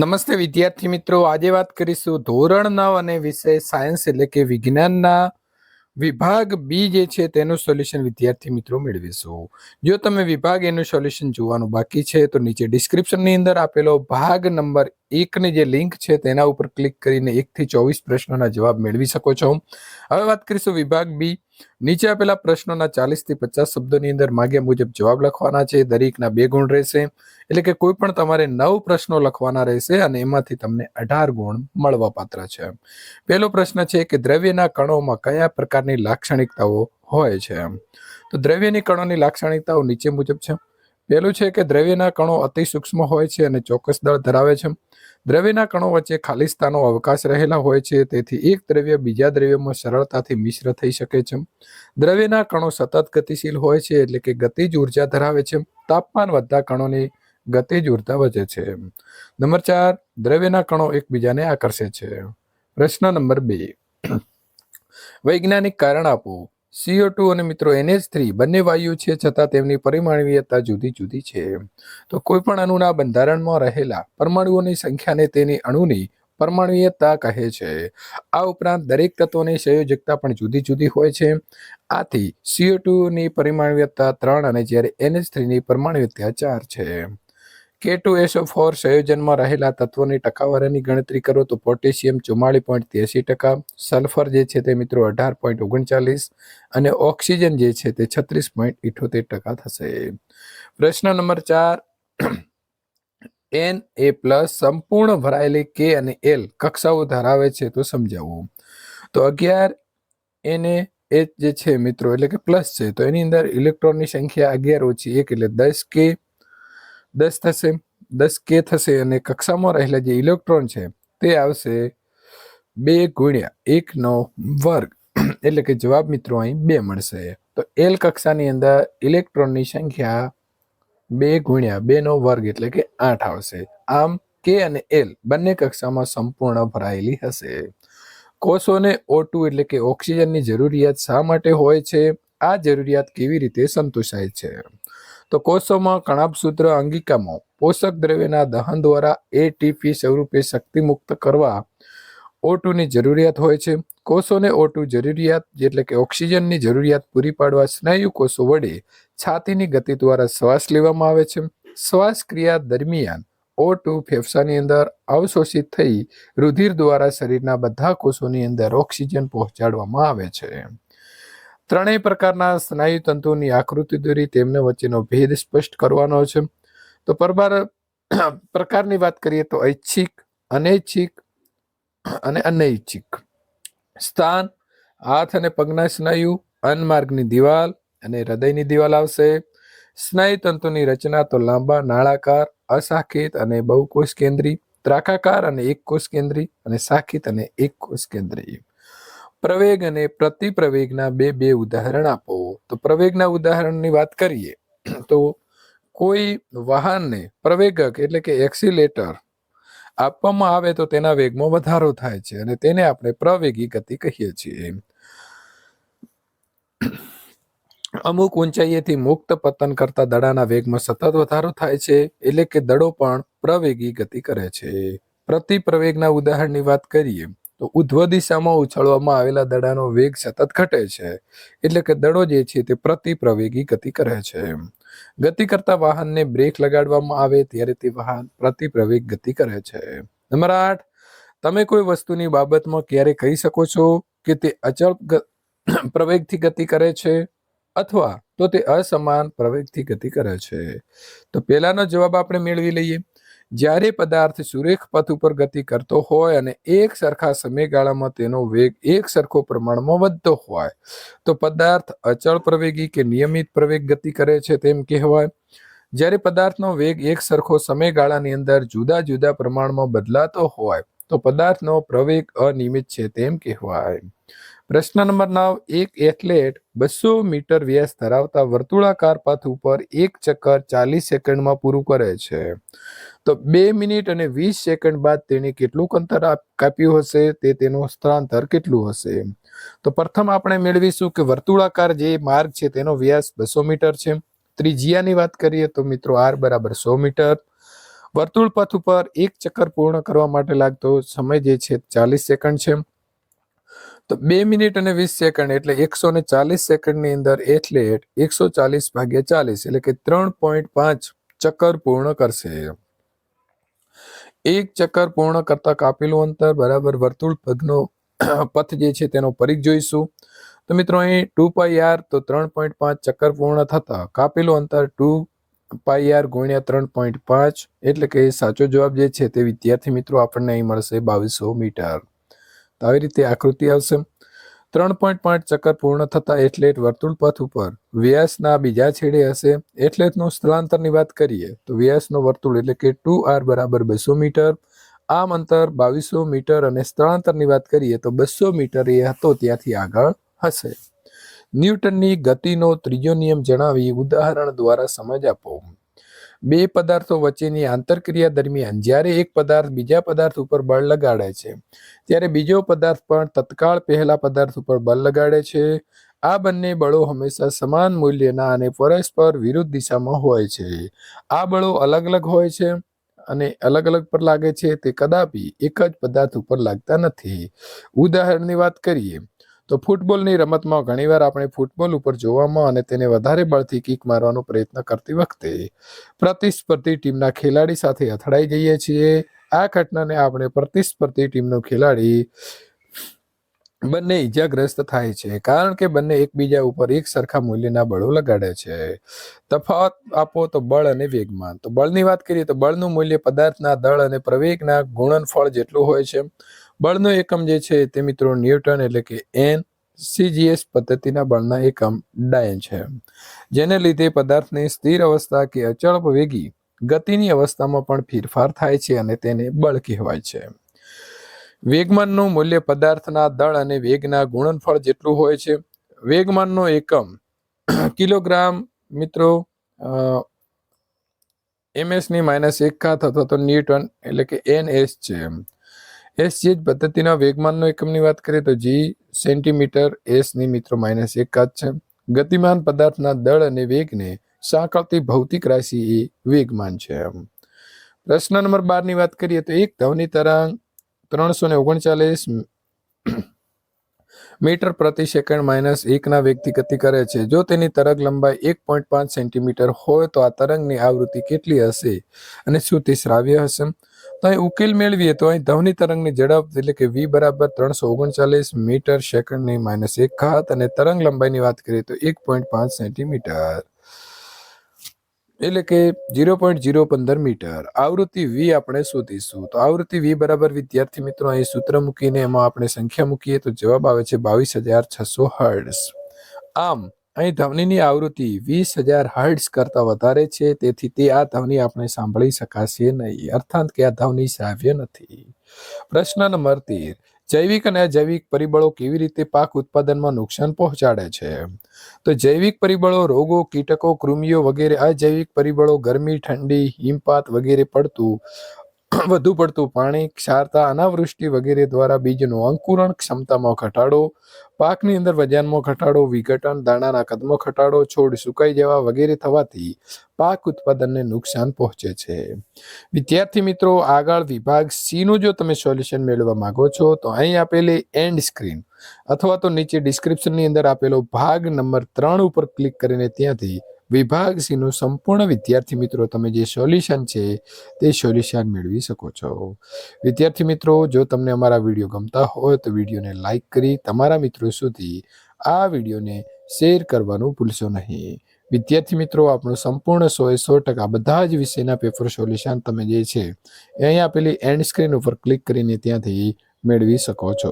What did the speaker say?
નમસ્તે વિદ્યાર્થી મિત્રો. આજે વાત કરીશું ધોરણ નવ અને વિષય સાયન્સ એટલે કે વિજ્ઞાનના વિભાગ બી જે છે તેનું સોલ્યુશન વિદ્યાર્થી મિત્રો મેળવીશું. જો તમે વિભાગ એનું સોલ્યુશન જોવાનું બાકી છે તો નીચે ડિસ્ક્રિપ્શનની અંદર આપેલો ભાગ નંબર એકની જે લિંક છે તેના ઉપર ક્લિક કરીને એકથી ચોવીસ પ્રશ્નોના જવાબ મેળવી શકો છો. હવે વાત કરીશું વિભાગ બી નીચે આપેલા પ્રશ્નોના ચાલીસથી પચાસ શબ્દોની અંદર માગ્યા મુજબ જવાબ લખવાના છે. દરેકના બે ગુણ રહેશે. એટલે કે કોઈ પણ તમારે નવ પ્રશ્નો લખવાના રહેશે અને એમાંથી તમને અઢાર ગુણ મળવા પાત્ર છે. પહેલો પ્રશ્ન છે કે દ્રવ્યના કણોમાં કયા પ્રકારની લાક્ષણિકતાઓ હોય છે? તો દ્રવ્યની કણોની લાક્ષણિકતાઓ નીચે મુજબ છે. પહેલું છે કે દ્રવ્યના કણો અતિ સૂક્ષ્મ હોય છે અને ચોક્કસ દળ ધરાવે છે. દ્રવ્યના કણો વચ્ચે ખાલી સ્થાનો અવકાશ રહેલા હોય છે, તેથી એક દ્રવ્ય બીજા દ્રવ્યમાં સરળતાથી મિશ્ર થઈ શકે છે. દ્રવ્યના કણો સતત ગતિશીલ હોય છે, એટલે કે ગતિજ ઊર્જા ધરાવે છે. તાપમાન વધતા કણોની ગતિજ ઊર્જા વધે છે. નંબર ચાર, દ્રવ્યના કણો એકબીજાને આકર્ષે છે. પ્રશ્ન નંબર બે. વૈજ્ઞાનિક કારણ આપો. સીઓ ટુ અને મિત્રો એનએચ થ્રી બંને વાયુ છે, છતાં તેમની પરિમાણવીયતા જુદી જુદી છે. તો કોઈ પણ અણુના બંધારણમાં રહેલા પરમાણુઓની સંખ્યાને તેની અણુની પરમાણુયતા કહે છે. આ ઉપરાંત દરેક તત્વોની સંયોજકતા પણ જુદી જુદી હોય છે. આથી સીઓ ટુ ની પરિમાણ્યતા ત્રણ અને જ્યારે એનએચ થ્રીની પરમાણુયતા ચાર છે. કે ટુ એસો ફોર સંયોજનમાં રહેલા તત્વોની ટકાવારીની ગણતરી કરો તો પોટેશિયમ ચુમ્માળીસ પોઈન્ટ ત્યાસી ટકા, સલ્ફર જે છે તે મિત્રો અઢાર પોઈન્ટ ઓગણચાલીસ અને ઓક્સિજન જે છે તે છત્રીસ પોઈન્ટ ઇઠોતેર ટકા થશે. પ્રશ્ન નંબર ચાર એન એ પ્લસ સંપૂર્ણ ભરાયેલી કે અને એલ કક્ષાઓ ધરાવે છે તો સમજાવવું તો અગિયાર એને એચ જે છે મિત્રો એટલે કે પ્લસ છે, તો એની અંદર ઇલેક્ટ્રોનની સંખ્યા અગિયાર ઓછી એક એટલે દસ કે દસ થશે, દસ કે થશે અને કક્ષામાં રહેલા જે ઇલેક્ટ્રોન છે તે આવશે બે ગુણ્યા એકનો વર્ગ. એટલે કે જવાબ મિત્રો અહીં બે મળશે. તો એલ કક્ષાની અંદર ઇલેક્ટ્રોનની સંખ્યા બે ગુણ્યા બે નો વર્ગ એટલે કે આઠ આવશે. આમ કે અને એલ બંને કક્ષામાં સંપૂર્ણ ભરાયેલી હશે. કોષોને O2 એટલે કે ઓક્સિજનની જરૂરિયાત શા માટે હોય છે? આ જરૂરિયાત કેવી રીતે સંતોષાય છે? તો કોષોમાં કણાભસૂત્ર અંગિકામાં પોષક દ્રવ્યના દહન દ્વારા એટીપી સ્વરૂપે શક્તિમુક્ત કરવા O2 ની જરૂરિયાત હોય છે. કોષોને O2 જરૂરિયાત એટલે કે ઓક્સિજનની જરૂરિયાત પૂરી પાડવા સ્નાયુ કોષો વડે છાતીની ગતિ દ્વારા શ્વાસ લેવામાં આવે છે. શ્વાસ ક્રિયા દરમિયાન O2 ફેફસાની અંદર અવશોષિત થઈ રુધિર દ્વારા શરીરના બધા કોષોની અંદર ઓક્સિજન પહોંચાડવામાં આવે છે. ત્રણેય પ્રકારના સ્નાયુ તંતુની આકૃતિ દોરી, તેમને વચ્ચેનો ભેદ સ્પષ્ટ કરવાનો છે. તો પરબાર પ્રકારની વાત કરીએ તો ઐચ્છિક, અનૈચ્છિક અને અનૈચ્છિક. સ્થાન, હાથ અને પગના સ્નાયુ, અન્નમાર્ગની દિવાલ અને હૃદયની દિવાલ આવશે. સ્નાયુ તંતુની રચના તો લાંબા, નાળાકાર, અશાખિત અને બહુકોષ કેન્દ્રી ત્રાકાકાર અને એક કોષ કેન્દ્રી અને શાખિત અને એક કોષ કેન્દ્રી પ્રવેગ અને પ્રતિપ્રવેગના બે બે ઉદાહરણ આપો. તો પ્રવેગના ઉદાહરણની વાત કરીએ, તો કોઈ વાહનને પ્રવેગક એટલે કે એક્સિલેટર આપવામાં આવે તો તેના વેગમાં વધારો થાય છે અને તેને આપણે પ્રવેગી ગતિ કહીએ છીએ. અમુક ઊંચાઈએથી મુક્ત પતન કરતા દડાના વેગમાં સતત વધારો થાય છે, એટલે કે દડો પણ પ્રવેગી ગતિ કરે છે. પ્રતિપ્રવેગના ઉદાહરણની વાત કરીએ તો ઉધ્વ દિશામાં ઉછળવામાં આવેલા દડાનો વેગ સતત ઘટે છે. એટલે કે દડો જે છે તે પ્રતિપ્રવેગી ગતિ કરે છે. ગતિ કરતા વાહનને બ્રેક લગાડવામાં આવે ત્યારે તે વાહન પ્રતિપ્રવેગ ગતિ કરે છે. નંબર આઠ, તમે કોઈ વસ્તુની બાબતમાં ક્યારે કહી શકો છો કે તે અચળ પ્રવેગથી ગતિ કરે છે? અથવા તો તે અસમાન પ્રવેગથી ગતિ કરે છે? તો પહેલાનો જવાબ આપણે મેળવી લઈએ. જ્યારે પદાર્થ સુરેખ પથ ઉપર ગતિ કરતો હોય અને એક સરખા સમયગાળામાં તેનો વેગ એક સરખો પ્રમાણમાં વધતો હોય, તો પદાર્થ અચળ પ્રવેગી કે નિયમિત પ્રવેગ ગતિ કરે છે તેમ કહેવાય. જ્યારે પદાર્થનો વેગ એક સરખો સમયગાળાની અંદર જુદા જુદા પ્રમાણમાં બદલાતો હોય, તો પદાર્થનો પ્રવેગ અનિયમિત છે તેમ કહેવાય. પ્રશ્ન નંબર નવ, એક એથ્લેટ બસો મીટર વ્યાસ ધરાવતા વર્તુળાકાર પથ ઉપર એક ચક્કર ચાલીસ સેકન્ડમાં પૂરું કરે છે. તો બે મિનિટ અને વીસ સેકન્ડ બાદ તેણે કેટલું અંતર કાપ્યું હશે? તે તેનું સ્થળાંતર કેટલું હશે? તો પ્રથમ આપણે મેળવીશું કે વર્તુળાકાર જે માર્ગ છે તેનો વ્યાસ બસો મીટર છે. ત્રિજ્યાની વાત કરીએ તો મિત્રો આર બરાબર સો મીટર. વર્તુળ પથ ઉપર એક ચક્કર પૂર્ણ કરવા માટે લાગતો સમય જે છે ચાલીસ સેકન્ડ છે. તો બે મિનિટ અને વીસ સેકન્ડ એટલે એકસો ને ચાલીસ સેકન્ડની અંદર એથ્લેટ એકસો ચાલીસ ભાગ્યા ચાલીસ એટલે કે ત્રણ પોઈન્ટ પાંચ ચક્કર પૂર્ણ કરશે. એક ચક્કર પૂર્ણ કરતા કાપેલું અંતર બરાબર વર્તુળ પગનો પથ જે છે તેનો પરિઘ જોઈશું. તો મિત્રો અહીં ટુ પાઈ આર તો ત્રણ પોઈન્ટ પાંચ ચક્કર પૂર્ણ થતા કાપેલું અંતર ટુ પાઈ આર ગુણ્યા ત્રણ પોઈન્ટ પાંચ એટલે કે સાચો જવાબ જે છે તે વિદ્યાર્થી મિત્રો આપણને અહીં મળશે બાવીસો મીટર. તો આવી રીતે આકૃતિ આવશે. ત્રણ પોઈન્ટ પાંચ ચક્કર પૂર્ણ થતા એથ્લેટ વર્તુળ પથ ઉપર વ્યાસના બીજા છેડે હશે. એથ્લેટનું સ્થળાંતરની વાત કરીએ તો વ્યાસનો વર્તુળ એટલે કે ટુ આર બરાબર બસો મીટર. આમ અંતર બાવીસો મીટર અને સ્થળાંતરની વાત કરીએ તો બસો મીટર એ હતો, ત્યાંથી આગળ હશે. ન્યૂટનની ગતિનો ત્રીજો નિયમ જણાવી ઉદાહરણ દ્વારા સમજ આપો. બે પદાર્થો વચ્ચેની આંતરક્રિયા દરમિયાન જ્યારે એક પદાર્થ બીજા પદાર્થ ઉપર બળ લગાડે છે, ત્યારે બીજો પદાર્થ પણ તત્કાળ પહેલા પદાર્થ ઉપર બળ લગાડે છે. આ બંને બળો હંમેશા સમાન મૂલ્યના અને પરસ્પર વિરુદ્ધ દિશામાં હોય છે. આ બળો અલગ અલગ હોય છે અને અલગ અલગ પર લાગે છે, તે કદાપી એક જ પદાર્થ ઉપર લાગતા નથી. ઉદાહરણની વાત કરીએ તો ફૂટબોલની રમતમાં ઘણીવાર આપણે ફૂટબોલ ઉપર જોવામાં અને તેને વધારે બળથી કિક મારવાનો પ્રયત્ન કરતી વખતે પ્રતિસ્પર્ધી ટીમના ખેલાડી સાથે અથડાઈ જઈએ છીએ. આ ઘટનાને આપણે પ્રતિસ્પર્ધી ટીમનો ખેલાડી બંને ઈજાગ્રસ્ત થાય છે, કારણ કે બંને એકબીજા ઉપર એક સરખા મૂલ્યના બળો લગાડે છે. તફાવત આપો તો બળ અને વેગમાન. તો બળની વાત કરીએ તો બળનું મૂલ્ય પદાર્થના દળ અને પ્રવેગના ગુણનફળ જેટલું હોય છે. બળનો એકમ જે છે તે મિત્રો ન્યૂટન એટલે કે એન સીજીએસ પદ્ધતિના બળના એકમ ડાયન છે. જેને લીધે પદાર્થની સ્થિર અવસ્થા કે અચળ વેગી ગતિની અવસ્થામાં પણ ફેરફાર થાય છે અને તેને બળ કહેવાય છે. વેગમાનનું મૂલ્ય પદાર્થના દળ અને વેગના ગુણનફળ જેટલું હોય છે. વેગમાનનો એકમ કિલોગ્રામ મિત્રો એમએસની માઇનસ એક ખાત અથવા તો ન્યૂટન એટલે કે એન એસ છે. એસ જે પદ્ધતિના વેગમાનનો એકમની વાત કરીએ તો જી સેન્ટીમીટર એસની મિત્રો માઇનસ એક ખાત છે. ગતિમાન પદાર્થના દળ અને વેગને સાંકળતી ભૌતિક રાશિ એ વેગમાન છે પ્રશ્ન નંબર બારની વાત કરીએ તો એક ધવની તરંગ ત્રણસો ને ઓગણચાલીસ મીટર પ્રતિ સેકન્ડ માઇનસ એકના વેગથી ગતિ કરે છે. જો તેની તરંગ લંબાઈ એક પોઈન્ટ પાંચ સેન્ટીમીટર હોય તો આ તરંગની આવૃત્તિ કેટલી હશે અને શું તે શ્રાવ્ય હશે? તો અહીં ઉકેલ મેળવીએ તો અહીં ધવની તરંગની ઝડપ એટલે કે વી બરાબર ત્રણસો ઓગણચાલીસ મીટર સેકન્ડની માઇનસ એક ઘાત અને તરંગ લંબાઈની વાત કરીએ તો એક પોઈન્ટ પાંચ સેન્ટીમીટર. એટલે કે ઝીરો પોઈન્ટ ઝીરો પંદર મીટર. આવૃત્તિ વી આપણે શોધીશું. તો આવૃત્તિ વી બરાબર વિદ્યાર્થી મિત્રો અહીં સૂત્ર મૂકીને એમાં આપણે સંખ્યા મૂકીએ તો જવાબ આવે છે બાવીસ હજાર છસો હર્ડ્સ આમ અહીં ધ્વનિની આવૃત્તિ વીસ હજાર હર્ડ્સ કરતા વધારે છે, તેથી તે આ ધવની આપણે સાંભળી શકાશે નહીં. અર્થાત કે આ ધવની શ્રાવ્ય નથી. પ્રશ્ન નંબર તેર. જૈવિક અને અજૈવિક પરિબળો કેવી રીતે પાક ઉત્પાદનમાં નુકસાન પહોંચાડે છે? તો જૈવિક પરિબળો, રોગો, કીટકો, કૃમિઓ વગેરે, અજૈવિક પરિબળો, ગરમી, ઠંડી, હિમપાત વગેરે પડતું વધુ પડતું પાણી, ક્ષારતા, અનાવૃષ્ટિ વગેરે દ્વારા બીજનું અંકુરણ ક્ષમતામાં ઘટાડો, પાકની અંદર વજનમાં ઘટાડો, વિઘટન, દાણાના કદમાં ઘટાડો, છોડ સુકાઈ જવા વગેરે થવાથી પાક ઉત્પાદનને નુકસાન પહોંચે છે. વિદ્યાર્થી મિત્રો, આગળ વિભાગ સીનું જો તમે સોલ્યુશન મેળવવા માંગો છો, તો અહીં આપેલી એન્ડ સ્ક્રીન અથવા તો નીચે ડિસ્ક્રિપ્શનની અંદર આપેલો ભાગ નંબર ત્રણ ઉપર ક્લિક કરીને ત્યાંથી વિભાગ સીનું સંપૂર્ણ વિદ્યાર્થી મિત્રો, તમે જે સોલ્યુશન છે તે સોલ્યુશન મેળવી શકો છો. વિદ્યાર્થી મિત્રો, જો તમને અમારા વીડિયો ગમતા હોય તો વિડીયોને લાઇક કરી તમારા મિત્રો સુધી આ વિડીયોને શેર કરવાનું ભૂલશો નહીં. વિદ્યાર્થી મિત્રો, આપણું સંપૂર્ણ સો એ સો ટકા બધા જ વિષયના પેપર સોલ્યુશન તમે જે છે એ અહીં આપેલી એન્ડ સ્ક્રીન ઉપર ક્લિક કરીને ત્યાંથી મેળવી શકો છો.